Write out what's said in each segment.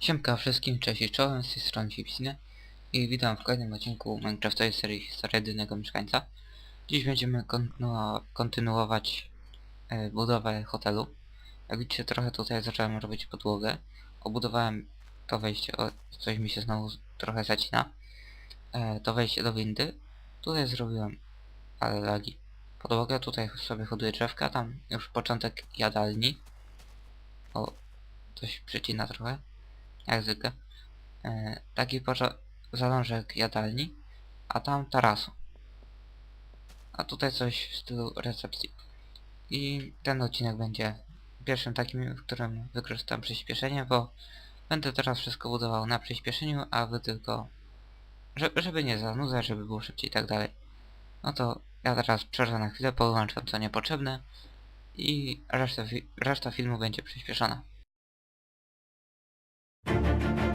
Siemka wszystkim, cześć i czołem, z tej strony Fipsine i witam w kolejnym odcinku Minecraftowej serii Historia Jedynego Mieszkańca. Dziś będziemy kontynu kontynuować e, budowę hotelu. Jak widzicie trochę tutaj zacząłem robić podłogę. Obudowałem to wejście, o, coś mi się znowu trochę zacina. E, to wejście do windy. Tutaj zrobiłem, ale lagi, podłogę. Tutaj sobie hoduję drzewka, tam już początek jadalni. O, coś przecina trochę jak zwykle. E, taki zalążek jadalni, a tam tarasu. A tutaj coś w stylu recepcji. I ten odcinek będzie pierwszym takim, w którym wykorzystam przyspieszenie, bo będę teraz wszystko budował na przyspieszeniu, a wy tylko... że- Żeby nie zanudzać, żeby było szybciej i tak dalej. No to ja teraz przerwę na chwilę, połączam co niepotrzebne i reszta, fi- reszta filmu będzie przyspieszona. Thank you.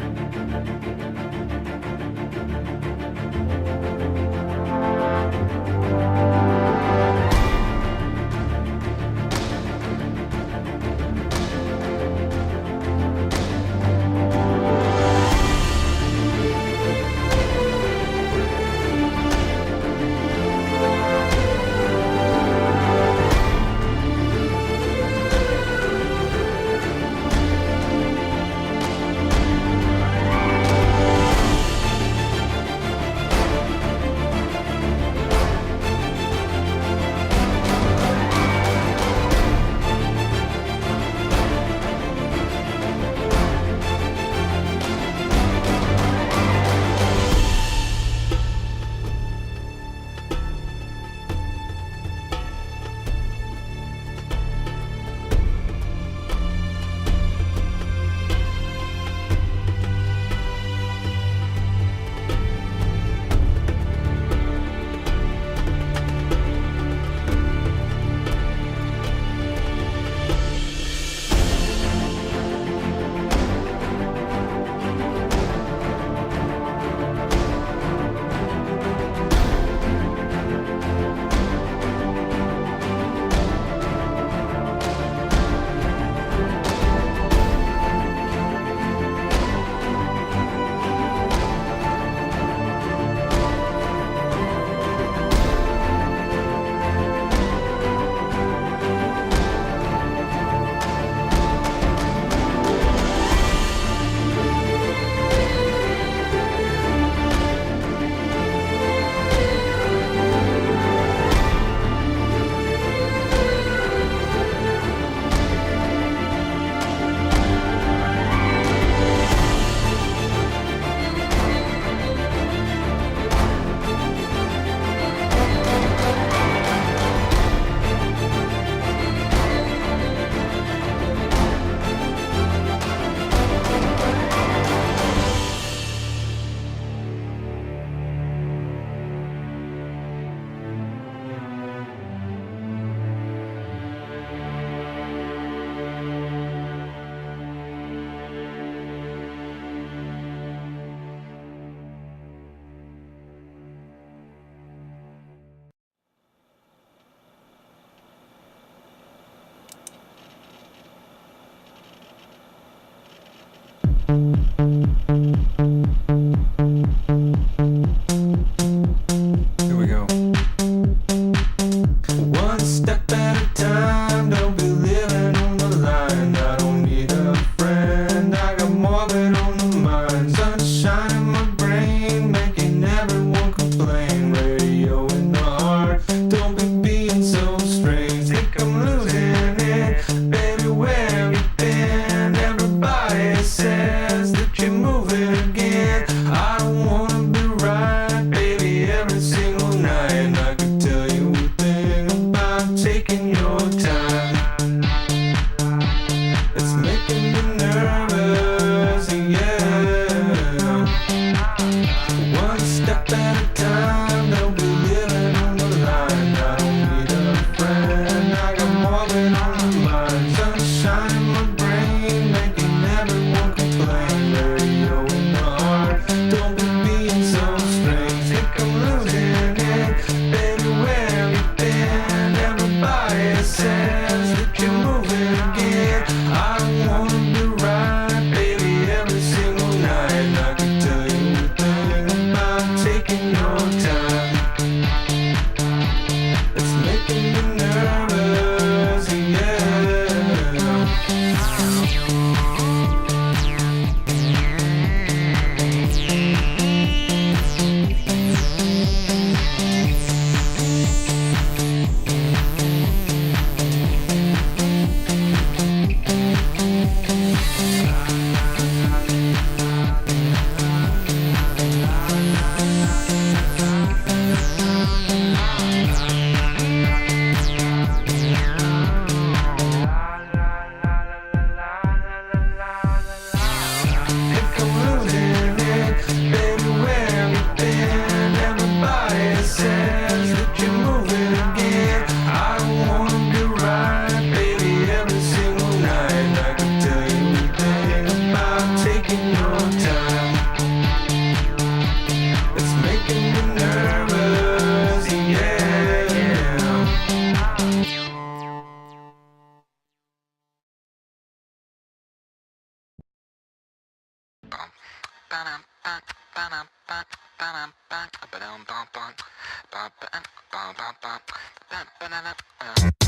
I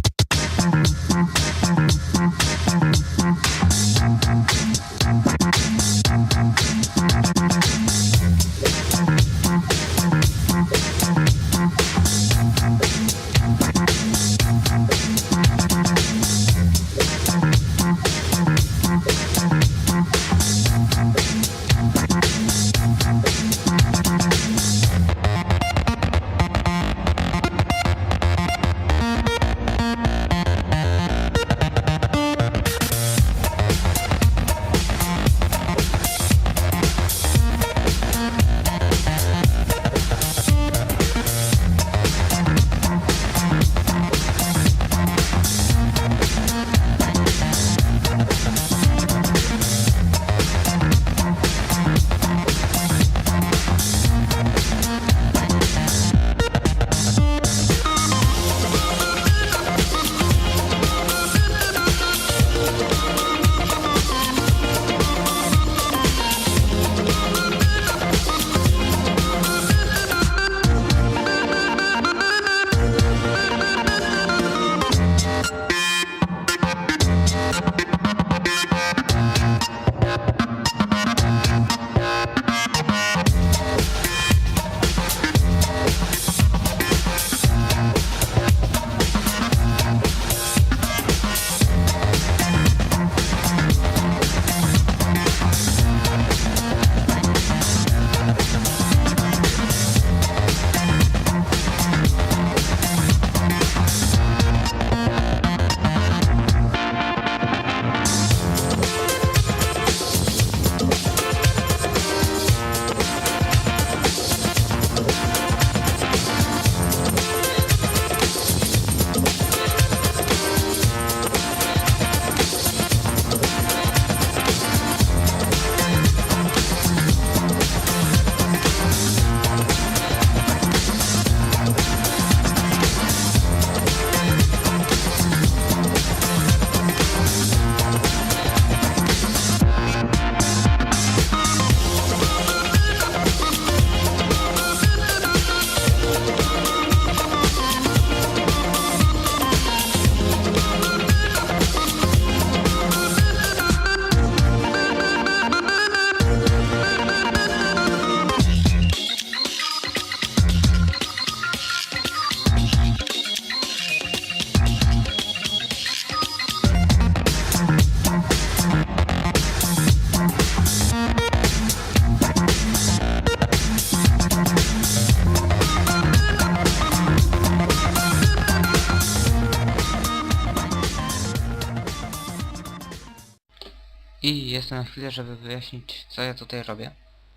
jestem na chwilę, żeby wyjaśnić, co ja tutaj robię.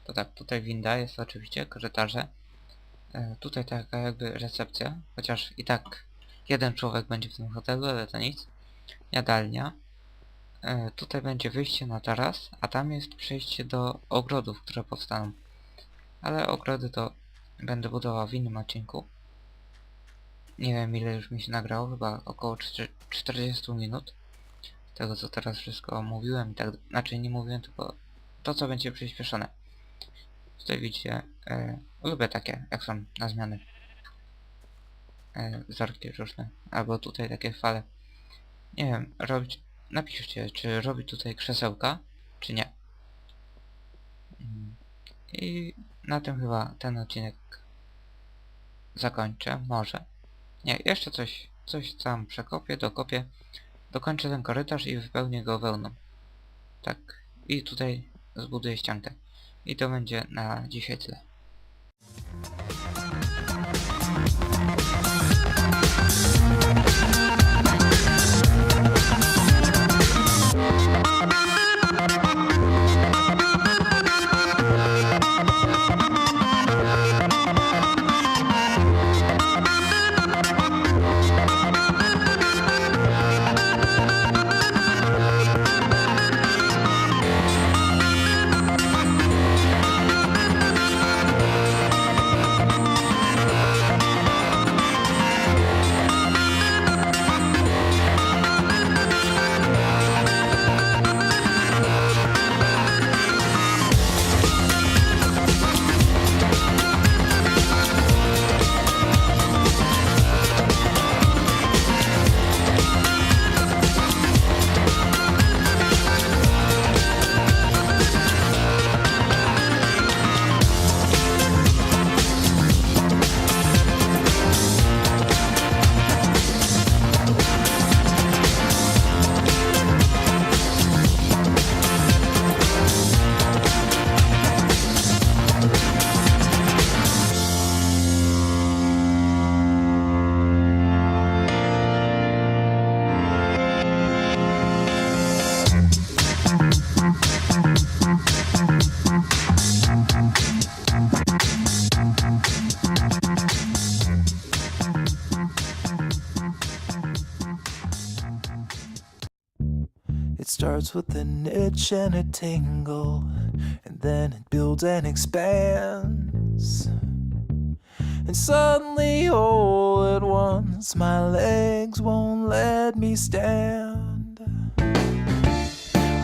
To tak, tutaj winda jest oczywiście, korytarze. E, tutaj taka jakby recepcja, chociaż i tak jeden człowiek będzie w tym hotelu, ale to nic. Jadalnia. E, tutaj będzie wyjście na taras, a tam jest przejście do ogrodów, które powstaną. Ale ogrody to będę budował w innym odcinku. Nie wiem ile już mi się nagrało, chyba około czter- 40 minut tego co teraz wszystko mówiłem i tak, znaczy nie mówiłem, tylko to co będzie przyspieszone. Tutaj widzicie, e, lubię takie, jak są na zmiany. E, wzorki różne, albo tutaj takie fale. Nie wiem, robić, napiszcie, czy robić tutaj krzesełka, czy nie. I na tym chyba ten odcinek zakończę, może. Nie, jeszcze coś, coś tam przekopię, dokopię. Dokończę ten korytarz i wypełnię go wełną. Tak. I tutaj zbuduję ściankę. I to będzie na dzisiaj tyle. Starts with an itch and a tingle, and then it builds and expands. And suddenly, all at once, my legs won't let me stand.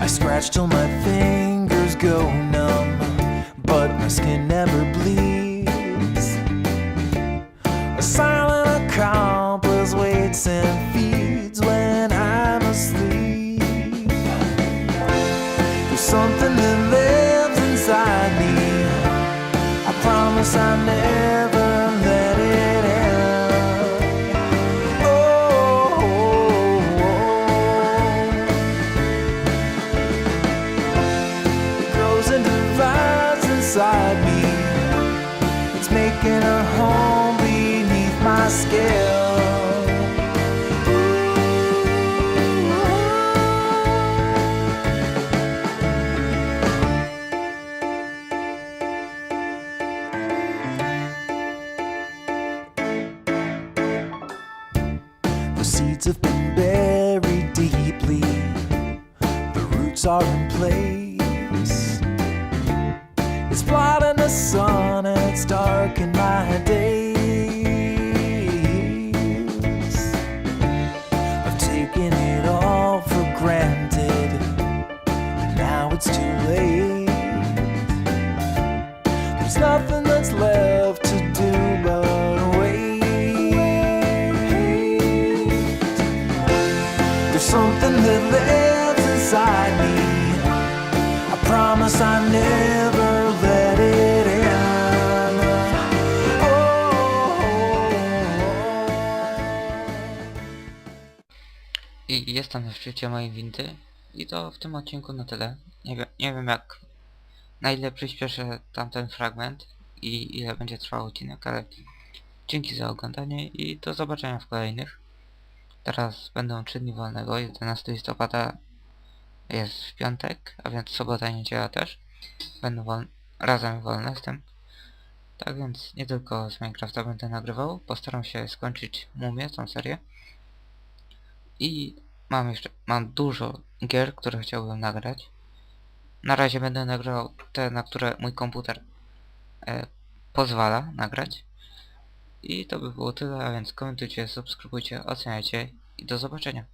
I scratch till my fingers go numb, but my skin never bleeds. Making a home beneath my skin. Promise I never let it end. Oh. I jestem na szczycie mojej windy i to w tym odcinku na tyle. Nie wiem, nie wiem jak na ile przyspieszę tamten fragment i ile będzie trwał odcinek, ale dzięki za oglądanie i do zobaczenia w kolejnych. Teraz będą 3 dni wolnego, 11 listopada jest w piątek, a więc sobota i niedziela też. Będą wol razem wolne z tym. Tak więc nie tylko z Minecrafta będę nagrywał, postaram się skończyć Mumię, tą serię. I mam jeszcze, mam dużo gier, które chciałbym nagrać. Na razie będę nagrywał te, na które mój komputer e, pozwala nagrać. I to by było tyle, a więc komentujcie, subskrybujcie, oceniajcie i do zobaczenia.